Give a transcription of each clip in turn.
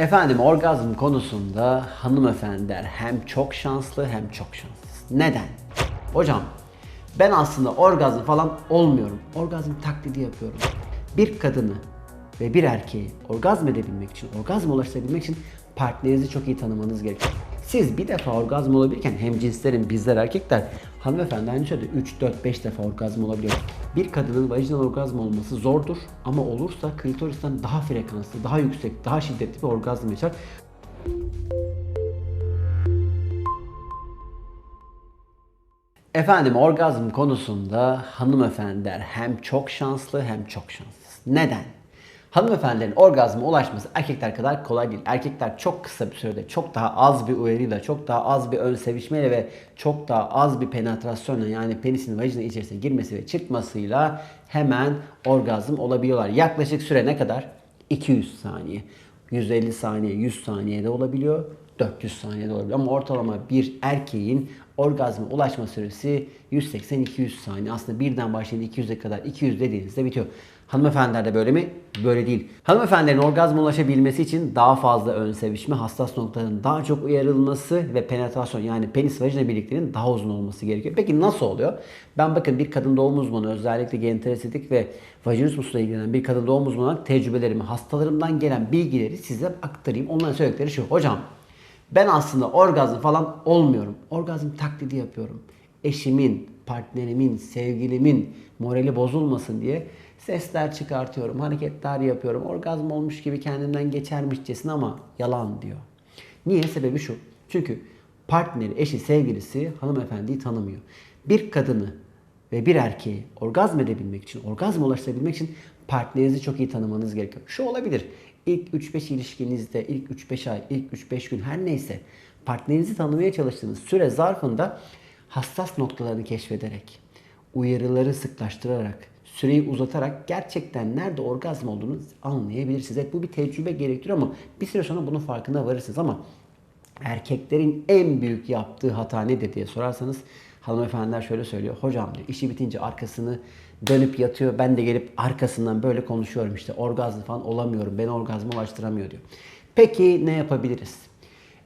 Efendim orgazm konusunda hanımefendiler hem çok şanslı hem çok şanssız. Neden? Hocam ben aslında orgazm falan olmuyorum. Orgazm taklidi yapıyorum. Bir kadını ve bir erkeği orgazm edebilmek için, orgazm ulaştırabilmek için partnerinizi çok iyi tanımanız gerekiyor. Siz bir defa orgazm olabilirken hem cinslerin bizler erkekler hanımefendi aynı şöyle 3, 4, 5 defa orgazm olabiliyor. Bir kadının vajinal orgazm olması zordur ama olursa klitoristen daha frekanslı, daha yüksek, daha şiddetli bir orgazm yaşar. Efendim orgazm konusunda hanımefendiler hem çok şanslı hem çok şanssız. Neden? Hanımefendilerin orgazma ulaşması erkekler kadar kolay değil. Erkekler çok kısa bir sürede çok daha az bir uyarıyla, çok daha az bir ön sevişmeyle ve çok daha az bir penetrasyonla yani penisin vajina içerisine girmesi ve çıkmasıyla hemen orgazm olabiliyorlar. Yaklaşık süre ne kadar? 200 saniye. 150 saniye, 100 saniyede olabiliyor. 400 saniyede olabiliyor. Ama ortalama bir erkeğin orgazma ulaşma süresi 180-200 saniye. Aslında birden başlayıp 200'e kadar 200 dediğinizde bitiyor. Hanımefendilerde böyle mi? Böyle değil. Hanımefendilerin orgazma ulaşabilmesi için daha fazla ön sevişme, hassas noktaların daha çok uyarılması ve penetrasyon yani penis vajina birlikteliğinin daha uzun olması gerekiyor. Peki nasıl oluyor? Ben bakın bir kadın doğum uzmanı özellikle genital estetik ve vajinismusla ilgilenen bir kadın doğum uzmanı tecrübelerimi, hastalarımdan gelen bilgileri size aktarayım. Onların söyledikleri şu. Hocam ben aslında orgazm falan olmuyorum. Orgazm taklidi yapıyorum. Eşimin, partnerimin, sevgilimin morali bozulmasın diye sesler çıkartıyorum, hareketler yapıyorum. Orgazm olmuş gibi kendimden geçermişçesine ama yalan diyor. Niye? Sebebi şu. Çünkü partneri, eşi, sevgilisi hanımefendiyi tanımıyor. Bir kadını ve bir erkeği orgazm edebilmek için, orgazm ulaştırabilmek için partnerinizi çok iyi tanımanız gerekiyor. Şu olabilir. İlk 3-5 ilişkinizde, ilk 3-5 ay, ilk 3-5 gün her neyse partnerinizi tanımaya çalıştığınız süre zarfında hassas noktalarını keşfederek, uyarıları sıklaştırarak, süreyi uzatarak gerçekten nerede orgazm olduğunu anlayabilirsiniz. Evet, bu bir tecrübe gerektiriyor ama bir süre sonra bunun farkına varırsınız ama erkeklerin en büyük yaptığı hata nedir diye sorarsanız hanımefendiler şöyle söylüyor. Hocam diyor işi bitince arkasını dönüp yatıyor. Ben de gelip arkasından böyle konuşuyorum işte orgazm falan olamıyorum. Beni orgazma ulaştıramıyor diyor. Peki ne yapabiliriz?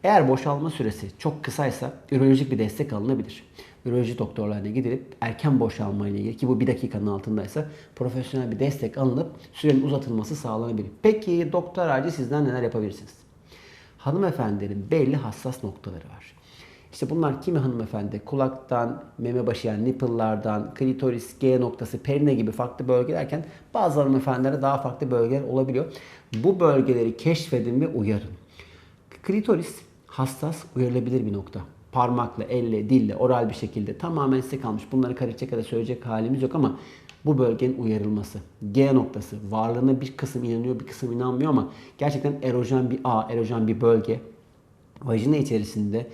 Eğer boşalma süresi çok kısaysa ürolojik bir destek alınabilir. Üroloji doktorlarına gidilip erken boşalma ile ilgili ki bu bir dakikanın altındaysa profesyonel bir destek alınıp sürenin uzatılması sağlanabilir. Peki doktor harici sizden neler yapabilirsiniz? Hanımefendilerin belli hassas noktaları var. İşte bunlar kimi hanımefendi kulaktan, meme başı yani nipple'lardan, klitoris, G noktası, perine gibi farklı bölgelerken bazı hanımefendilerde daha farklı bölgeler olabiliyor. Bu bölgeleri keşfedin ve uyarın. Klitoris hassas, uyarılabilir bir nokta. Parmakla, elle, dille, oral bir şekilde tamamen size kalmış. Bunları karışacak ya söyleyecek halimiz yok ama bu bölgenin uyarılması. G noktası. Varlığına bir kısım inanıyor, bir kısım inanmıyor ama gerçekten erojen bir ağ, erojen bir bölge. Vajina içerisinde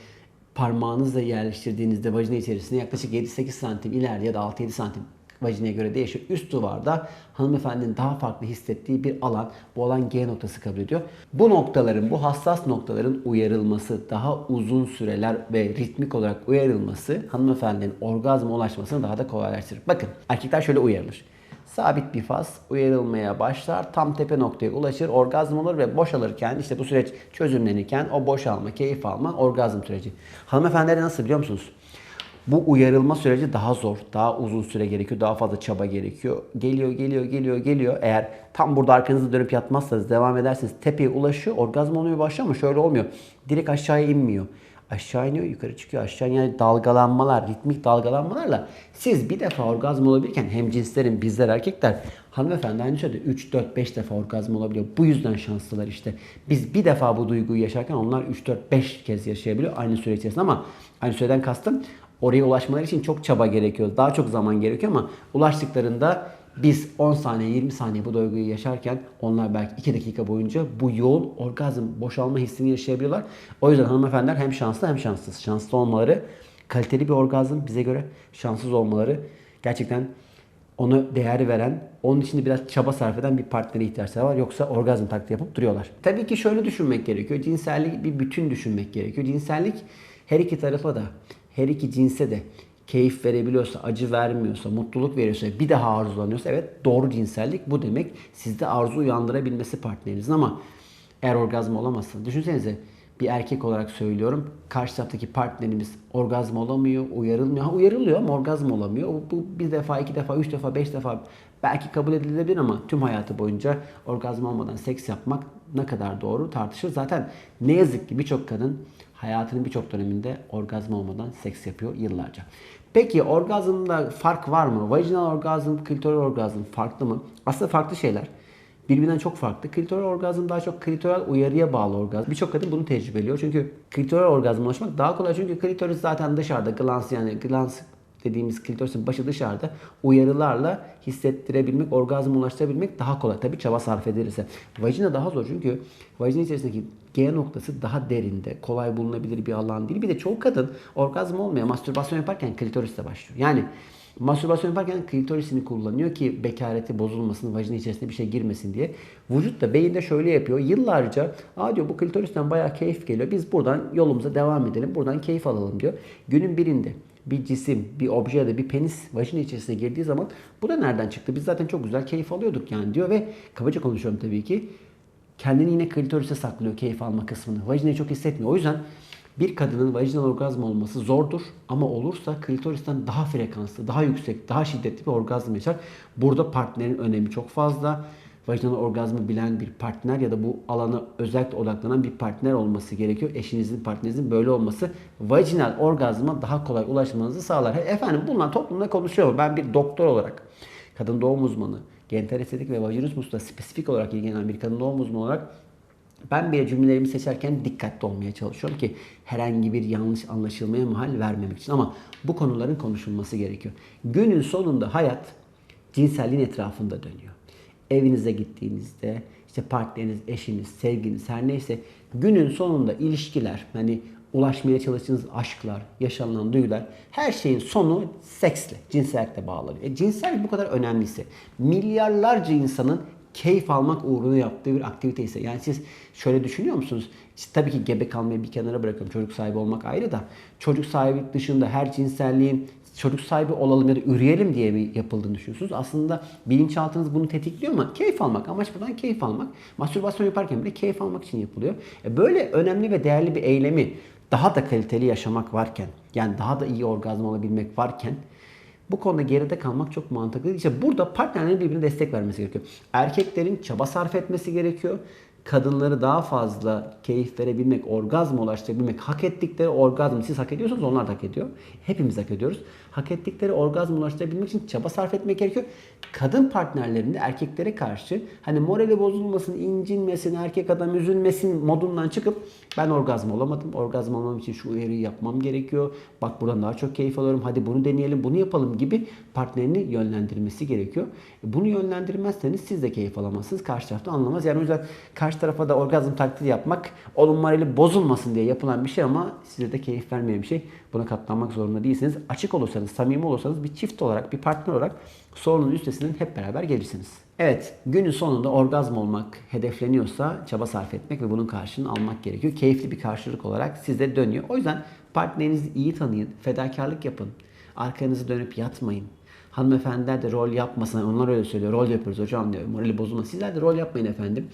parmağınızla yerleştirdiğinizde vajina içerisinde yaklaşık 7-8 santim ileride ya da 6-7 santim vajinaya göre değişiyor. Üst duvarda hanımefendinin daha farklı hissettiği bir alan. Bu alan G noktası kabul ediyor. Bu noktaların, bu hassas noktaların uyarılması, daha uzun süreler ve ritmik olarak uyarılması hanımefendinin orgazma ulaşmasını daha da kolaylaştırır. Bakın erkekler şöyle uyarılır. Sabit bir faz uyarılmaya başlar. Tam tepe noktaya ulaşır. Orgazm olur ve boşalırken işte bu süreç çözümlenirken o boşalma, keyif alma, orgazm süreci. Hanımefendilere nasıl biliyor musunuz? Bu uyarılma süreci daha zor, daha uzun süre gerekiyor, daha fazla çaba gerekiyor. Geliyor, geliyor, geliyor, geliyor. Eğer tam burada arkanızı dönüp yatmazsanız, devam ederseniz tepeye ulaşıyor, orgazm olmaya başlıyor ama şöyle olmuyor. Direkt aşağıya inmiyor. Aşağı iniyor, yukarı çıkıyor. Aşağı yani dalgalanmalar, ritmik dalgalanmalarla siz bir defa orgazm olabilirken hem cinslerin bizler erkekler hanımefendi aynı şöyle 3, 4, 5 defa orgazm olabiliyor. Bu yüzden şanslılar işte. Biz bir defa bu duyguyu yaşarken onlar 3, 4, 5 kez yaşayabiliyor aynı süre içerisinde ama aynı süreden kastım oraya ulaşmaları için çok çaba gerekiyor. Daha çok zaman gerekiyor ama ulaştıklarında biz 10 saniye 20 saniye bu duyguyu yaşarken onlar belki 2 dakika boyunca bu yoğun orgazm boşalma hissini yaşayabiliyorlar. O yüzden hanımefendiler hem şanslı hem şanssız. Şanslı olmaları kaliteli bir orgazm bize göre şanssız olmaları gerçekten onu değer veren, onun için de biraz çaba sarf eden bir partnere ihtiyaçları var. Yoksa orgazm taklidi yapıp duruyorlar. Tabii ki şöyle düşünmek gerekiyor. Cinsellik bir bütün düşünmek gerekiyor. Cinsellik her iki tarafa da, her iki cinse de keyif verebiliyorsa, acı vermiyorsa, mutluluk veriyorsa, bir daha arzulanıyorsa evet doğru cinsellik bu demek. Sizde arzu uyandırabilmesi partnerinizin ama Eğer orgazm olamazsa. Düşünsenize bir erkek olarak söylüyorum. Karşı taraftaki partnerimiz orgazm olamıyor, uyarılmıyor. Ha uyarılıyor ama orgazm olamıyor. Bu, bir defa, iki defa, üç defa, beş defa belki kabul edilebilir ama tüm hayatı boyunca orgazm olmadan seks yapmak ne kadar doğru tartışılır. Zaten ne yazık ki birçok kadın hayatının birçok döneminde orgazm olmadan seks yapıyor yıllarca. Peki orgazmda fark var mı? Vajinal orgazm, klitoral orgazm farklı mı? Aslında farklı şeyler. Birbirinden çok farklı. Klitoral orgazm daha çok klitoral uyarıya bağlı orgazm. Birçok kadın bunu tecrübeliyor. Çünkü klitoral orgazma ulaşmak daha kolay. Çünkü klitoris zaten dışarıda. Glans yani glans dediğimiz klitorisin başı dışarıda uyarılarla hissettirebilmek, orgazma ulaştırabilmek daha kolay. Tabi çaba sarf edilirse. Vajina daha zor çünkü vajina içerisindeki G noktası daha derinde, kolay bulunabilir bir alan değil. Bir de çoğu kadın orgazm olmuyor. Mastürbasyon yaparken klitorisle başlıyor. Yani Mastürbasyon yaparken klitorisini kullanıyor ki bekareti bozulmasın, vajina içerisinde bir şey girmesin diye. Vücut da beyinde şöyle yapıyor. Yıllarca Aa diyor bu klitoristen bayağı keyif geliyor. Biz buradan yolumuza devam edelim. Buradan keyif alalım diyor. Günün birinde bir cisim, bir obje ya da bir penis vajina içerisine girdiği zaman bu da nereden çıktı? Biz zaten çok güzel keyif alıyorduk yani diyor ve kabaca konuşuyorum tabii ki. Kendini yine klitorise saklıyor keyif alma kısmını. Vajinayı çok hissetmiyor. O yüzden bir kadının vajinal orgazm olması zordur ama olursa klitoristen daha frekanslı, daha yüksek, daha şiddetli bir orgazm yaşar. Burada partnerin önemi çok fazla. Vajinal orgazmı bilen bir partner ya da bu alana özellikle odaklanan bir partner olması gerekiyor. Eşinizin, partnerinizin böyle olması vajinal orgazma daha kolay ulaşmanızı sağlar. Efendim bunlar toplumda konuşuyor. Ben bir doktor olarak, kadın doğum uzmanı, genital estetik ve vajinismusla spesifik olarak ilgilenen bir kadın doğum uzmanı olarak ben bile cümlelerimi seçerken dikkatli olmaya çalışıyorum ki herhangi bir yanlış anlaşılmaya mahal vermemek için. Ama bu konuların konuşulması gerekiyor. Günün sonunda hayat cinselliğin etrafında dönüyor. Evinize gittiğinizde işte partneriniz, eşiniz, sevginiz her neyse günün sonunda ilişkiler hani ulaşmaya çalıştığınız aşklar, yaşanılan duygular her şeyin sonu seksle, cinsellikle bağlanıyor. E, cinsellik bu kadar önemliyse milyarlarca insanın keyif almak uğruna yaptığı bir aktivite ise yani siz şöyle düşünüyor musunuz? İşte tabii ki gebe kalmayı bir kenara bırakıyorum. Çocuk sahibi olmak ayrı da çocuk sahibi dışında her cinselliğin çocuk sahibi olalım ya da üreyelim diye mi yapıldığını düşünüyorsunuz? Aslında bilinçaltınız bunu tetikliyor ama keyif almak. Amaç buradan keyif almak. Mastürbasyon yaparken bile keyif almak için yapılıyor. E böyle önemli ve değerli bir eylemi daha da kaliteli yaşamak varken yani daha da iyi orgazm olabilmek varken bu konuda geride kalmak çok mantıklı. İşte burada partnerlerin birbirine destek vermesi gerekiyor. Erkeklerin çaba sarf etmesi gerekiyor. Kadınları daha fazla keyif verebilmek, orgazm ulaştırabilmek, hak ettikleri orgazm siz hak ediyorsanız onlar da hak ediyor. Hepimiz hak ediyoruz. Hak ettikleri orgazm ulaştırabilmek için çaba sarf etmek gerekiyor. Kadın partnerlerinde erkeklere karşı hani morali bozulmasın, incinmesin, erkek adam üzülmesin modundan çıkıp ben orgazm olamadım. Orgazm olmam için şu uyarıyı yapmam gerekiyor. Bak buradan daha çok keyif alıyorum. Hadi bunu deneyelim, bunu yapalım gibi partnerini yönlendirmesi gerekiyor. Bunu yönlendirmezseniz siz de keyif alamazsınız. Karşı tarafta anlamaz. Yani o yüzden karşı tarafa da orgazm taklidi yapmak onun morali bozulmasın diye yapılan bir şey ama size de keyif vermeyen bir şey. Buna katlanmak zorunda değilsiniz. Açık olursanız, samimi olursanız bir çift olarak, bir partner olarak sorunun üstesinden hep beraber gelirsiniz. Evet, günün sonunda orgazm olmak hedefleniyorsa çaba sarf etmek ve bunun karşılığını almak gerekiyor. Keyifli bir karşılık olarak size dönüyor. O yüzden partnerinizi iyi tanıyın, fedakarlık yapın. Arkanızı dönüp yatmayın. Hanımefendiler de rol yapmasın. Onlar öyle söylüyor. Rol yapıyoruz hocam diyor. Morali bozulmasın. Sizler de rol yapmayın efendim.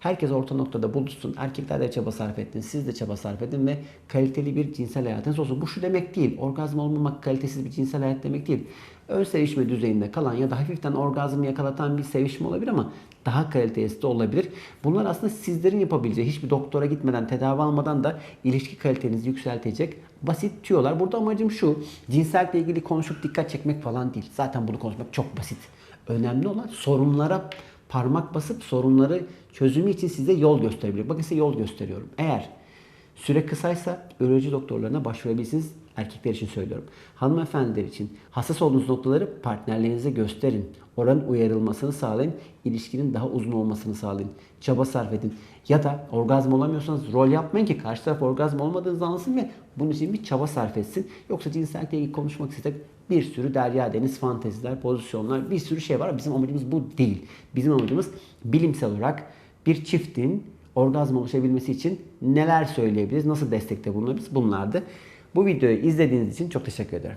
Herkes orta noktada buluşsun. Erkekler de çaba sarf etsin. Siz de çaba sarf edin ve kaliteli bir cinsel hayatınız olsun. Bu şu demek değil. Orgazm olmamak kalitesiz bir cinsel hayat demek değil. Ön sevişme düzeyinde kalan ya da hafiften orgazm yakalatan bir sevişme olabilir ama daha kalitesi de olabilir. Bunlar aslında sizlerin yapabileceği, hiçbir doktora gitmeden, tedavi almadan da ilişki kalitenizi yükseltecek basit tüyolar. Burada amacım şu, cinsellikle ilgili konuşup dikkat çekmek falan değil. Zaten bunu konuşmak çok basit. Önemli olan sorunlara parmak basıp sorunları çözümü için size yol gösterebilir. Bakın size yol gösteriyorum. Eğer süre kısaysa üroloji doktorlarına başvurabilirsiniz. Erkekler için söylüyorum. Hanımefendiler için hassas olduğunuz noktaları partnerlerinize gösterin. Oranın uyarılmasını sağlayın. İlişkinin daha uzun olmasını sağlayın. Çaba sarf edin. Ya da orgazm olamıyorsanız rol yapmayın ki karşı taraf orgazm olmadığınızı anlasın ve bunun için bir çaba sarf etsin. Yoksa cinsellikle ilgili konuşmak istesek bir sürü derya deniz fanteziler, pozisyonlar, bir sürü şey var. Bizim amacımız bu değil. Bizim amacımız bilimsel olarak bir çiftin orgazm oluşabilmesi için neler söyleyebiliriz, nasıl destekte bulunabiliriz bunlardı. Bu videoyu izlediğiniz için çok teşekkür ederim.